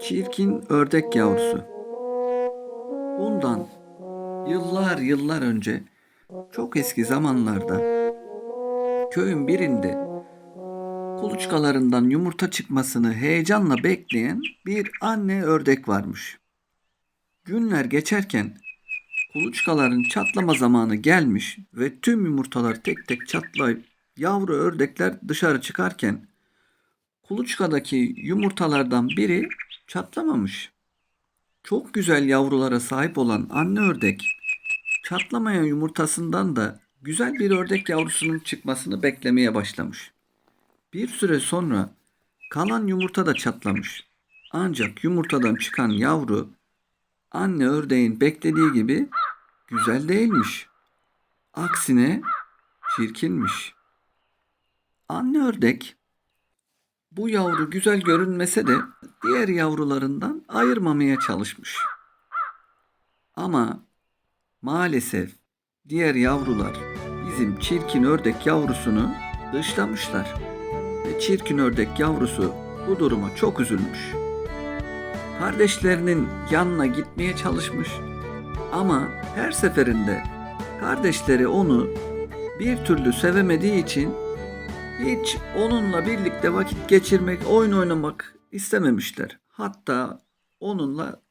Çirkin ördek yavrusu. Bundan yıllar yıllar önce çok eski zamanlarda köyün birinde kuluçkalarından yumurta çıkmasını heyecanla bekleyen bir anne ördek varmış. Günler geçerken kuluçkaların çatlama zamanı gelmiş ve tüm yumurtalar tek tek çatlayıp yavru ördekler dışarı çıkarken kuluçkadaki yumurtalardan biri çatlamamış. Çok güzel yavrulara sahip olan anne ördek çatlamayan yumurtasından da güzel bir ördek yavrusunun çıkmasını beklemeye başlamış. Bir süre sonra kalan yumurta da çatlamış. Ancak yumurtadan çıkan yavru anne ördeğin beklediği gibi güzel değilmiş. Aksine çirkinmiş. Anne ördek bu yavru güzel görünmese de diğer yavrularından ayırmamaya çalışmış. Ama maalesef diğer yavrular bizim çirkin ördek yavrusunu dışlamışlar. Ve çirkin ördek yavrusu bu duruma çok üzülmüş. Kardeşlerinin yanına gitmeye çalışmış ama her seferinde kardeşleri onu bir türlü sevemediği için hiç onunla birlikte vakit geçirmek, oyun oynamak istememişler. Hatta onunla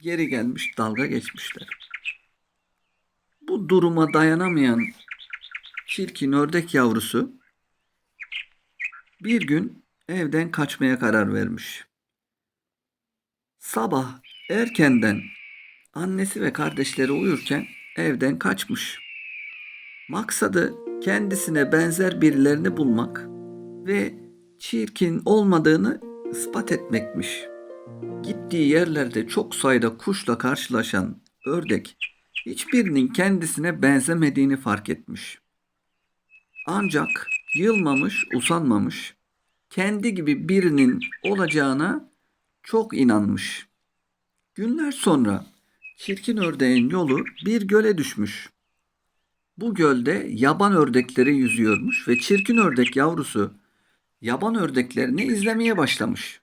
geri gelmiş, dalga geçmişler. Bu duruma dayanamayan çirkin ördek yavrusu bir gün evden kaçmaya karar vermiş. Sabah erkenden annesi ve kardeşleri uyurken evden kaçmış. Maksadı kendisine benzer birilerini bulmak ve çirkin olmadığını ispat etmekmiş. Gittiği yerlerde çok sayıda kuşla karşılaşan ördek hiçbirinin kendisine benzemediğini fark etmiş. Ancak yılmamış, usanmamış, kendi gibi birinin olacağına çok inanmış. Günler sonra çirkin ördeğin yolu bir göle düşmüş. Bu gölde yaban ördekleri yüzüyormuş ve çirkin ördek yavrusu yaban ördeklerini izlemeye başlamış.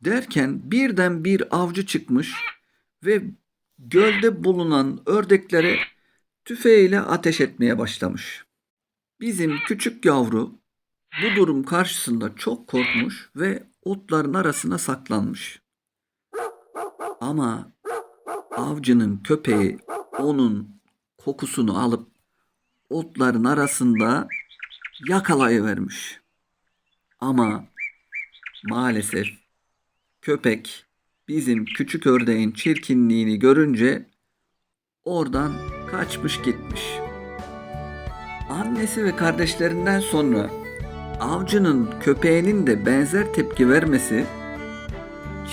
Derken birden bir avcı çıkmış ve gölde bulunan ördeklere tüfeğiyle ateş etmeye başlamış. Bizim küçük yavru bu durum karşısında çok korkmuş ve otların arasına saklanmış. Ama avcının köpeği onun kokusunu alıp otların arasında yakalayıvermiş. Ama maalesef köpek bizim küçük ördeğin çirkinliğini görünce oradan kaçmış gitmiş. Annesi ve kardeşlerinden sonra avcının köpeğinin de benzer tepki vermesi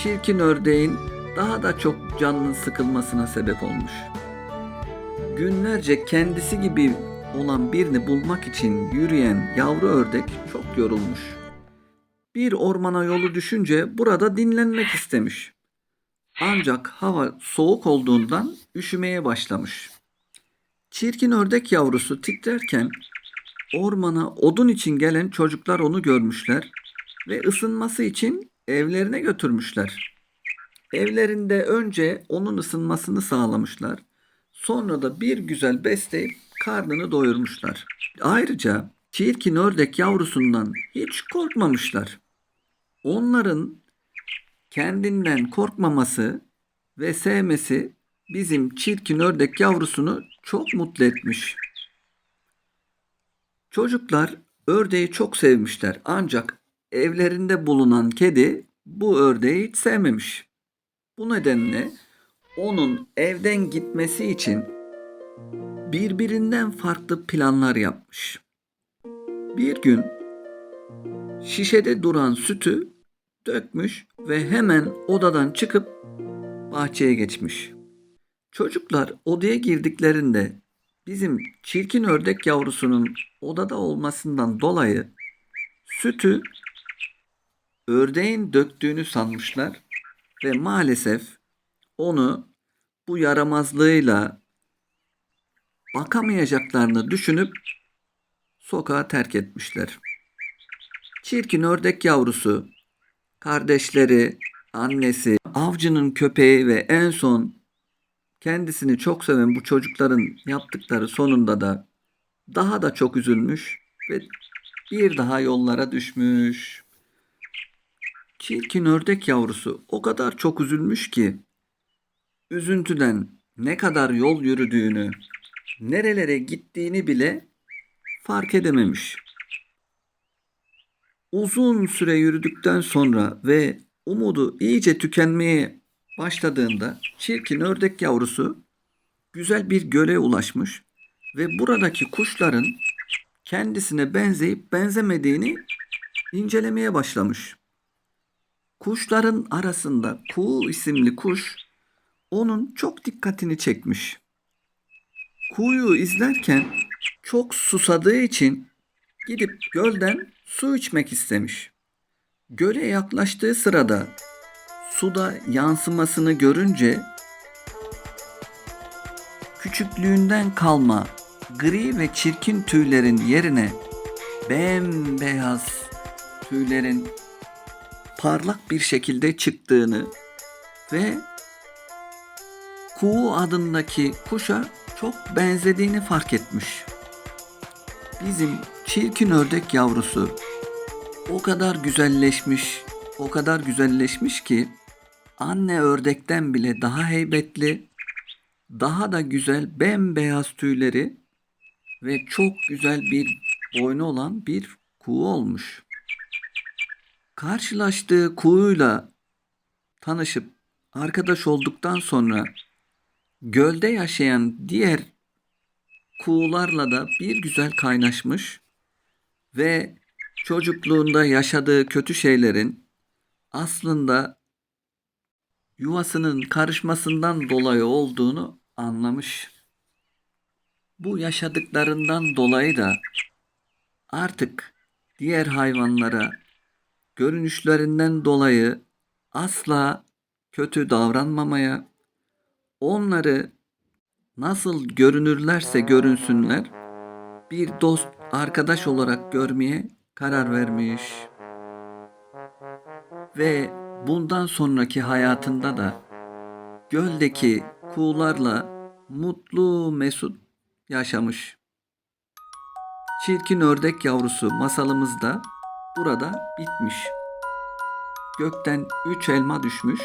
çirkin ördeğin daha da çok canının sıkılmasına sebep olmuş. Günlerce kendisi gibi olan birini bulmak için yürüyen yavru ördek çok yorulmuş. Bir ormana yolu düşünce burada dinlenmek istemiş. Ancak hava soğuk olduğundan üşümeye başlamış. Çirkin ördek yavrusu titrerken ormana odun için gelen çocuklar onu görmüşler ve ısınması için evlerine götürmüşler. Evlerinde önce onun ısınmasını sağlamışlar. Sonra da bir güzel besleyip karnını doyurmuşlar. Ayrıca çirkin ördek yavrusundan hiç korkmamışlar. Onların kendinden korkmaması ve sevmesi bizim çirkin ördek yavrusunu çok mutlu etmiş. Çocuklar ördeği çok sevmişler ancak evlerinde bulunan kedi bu ördeği hiç sevmemiş. Bu nedenle onun evden gitmesi için birbirinden farklı planlar yapmış. Bir gün şişede duran sütü dökmüş ve hemen odadan çıkıp bahçeye geçmiş. Çocuklar odaya girdiklerinde bizim çirkin ördek yavrusunun odada olmasından dolayı sütü ördeğin döktüğünü sanmışlar ve maalesef onu bu yaramazlığıyla bakamayacaklarını düşünüp sokağa terk etmişler. Çirkin ördek yavrusu, kardeşleri annesi, avcının köpeği ve en son kendisini çok seven bu çocukların yaptıkları sonunda da daha da çok üzülmüş ve bir daha yollara düşmüş. Çirkin ördek yavrusu o kadar çok üzülmüş ki üzüntüden ne kadar yol yürüdüğünü, nerelere gittiğini bile fark edememiş. Uzun süre yürüdükten sonra ve umudu iyice tükenmeye başladığında çirkin ördek yavrusu güzel bir göle ulaşmış ve buradaki kuşların kendisine benzeyip benzemediğini incelemeye başlamış. Kuşların arasında Kuğu isimli kuş onun çok dikkatini çekmiş. Kuğuyu izlerken çok susadığı için gidip gölden su içmek istemiş. Göle yaklaştığı sırada suda yansımasını görünce küçüklüğünden kalma gri ve çirkin tüylerin yerine bembeyaz tüylerin parlak bir şekilde çıktığını ve Kuğu adındaki kuşa çok benzediğini fark etmiş. Bizim çirkin ördek yavrusu o kadar güzelleşmiş, o kadar güzelleşmiş ki anne ördekten bile daha heybetli, daha da güzel bembeyaz tüyleri ve çok güzel bir boynu olan bir kuğu olmuş. Karşılaştığı kuğuyla tanışıp arkadaş olduktan sonra gölde yaşayan diğer kuğularla da bir güzel kaynaşmış ve çocukluğunda yaşadığı kötü şeylerin aslında yuvasının karışmasından dolayı olduğunu anlamış. Bu yaşadıklarından dolayı da artık diğer hayvanlara görünüşlerinden dolayı asla kötü davranmamaya, onları nasıl görünürlerse görünsünler bir dost arkadaş olarak görmeye karar vermiş. Ve bundan sonraki hayatında da göldeki kuğularla mutlu mesut yaşamış. Çirkin ördek yavrusu masalımız da burada bitmiş. Gökten üç elma düşmüş.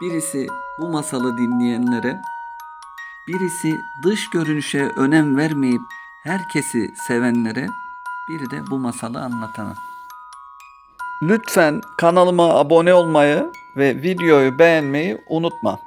Birisi bu masalı dinleyenlere, birisi dış görünüşe önem vermeyip herkesi sevenlere, biri de bu masalı anlatana. Lütfen kanalıma abone olmayı ve videoyu beğenmeyi unutma.